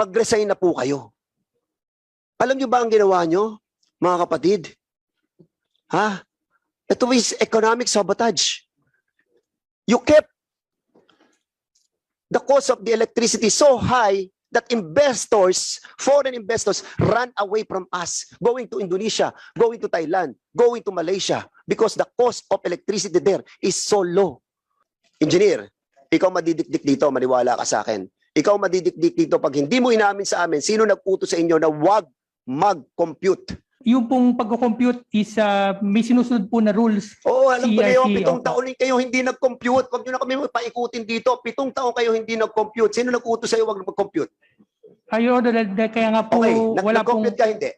mag-resign na po kayo. Alam niyo ba ang ginawa niyo, mga kapatid? Ha? Ito is economic sabotage. You kept the cost of the electricity so high that investors, foreign investors, run away from us, going to Indonesia, going to Thailand, going to Malaysia, because the cost of electricity there is so low. Engineer, ikaw madidikdik dito, maniwala ka sa akin. Ikaw madidikdik dito pag hindi mo inamin sa amin, sino nag-utos sa inyo na wag mag-compute? Yung pong pagko-compute is ah, may sinusunod po na rules. Oo, alam ko kayo, pitong opo. taon rin kayo hindi nag-compute. Huwag nyo na kami paikutin dito. Pitong taon kayo hindi nag-compute. Sino nag-utos sa'yo wag mag-compute? Ayo, kaya nga po Okay, wala pong nag-compute ka hindi.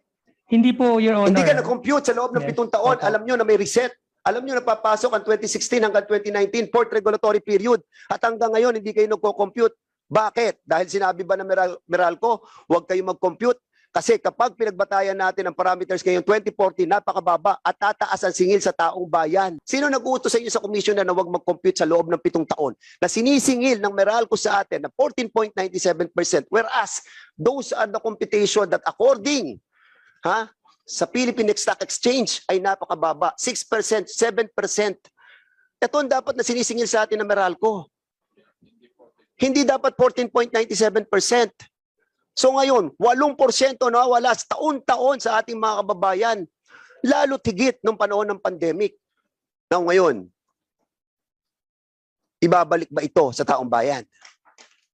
hindi po your honor. Hindi ka nag-compute sa loob ng Yes, pitong taon. opo. Alam nyo na may reset. Alam nyo na papasok ang 2016 hanggang 2019, fourth regulatory period. At hanggang ngayon, hindi kayo nagko-compute. Bakit? Dahil sinabi ba ng Meral, Meralco, huwag kayo mag-compute. Kasi kapag pinagbatayan natin ang parameters ngayong 2040, napakababa at tataas ang singil sa taong bayan. Sino nag-uutos sa inyo sa commission na huwag mag-compute sa loob ng pitong taon? Na sinisingil ng Meralco sa atin na 14.97%. Whereas, those are the computation that according ha, sa Philippine Stock Exchange ay napakababa. 6%, 7%. Ito ang dapat na sinisingil sa atin ng Meralco. Hindi dapat 14.97%. So ngayon, 8% nawawala sa taon-taon sa ating mga kababayan. Lalo tigit nung panahon ng pandemic. Now ngayon, ibabalik ba ito sa taong bayan?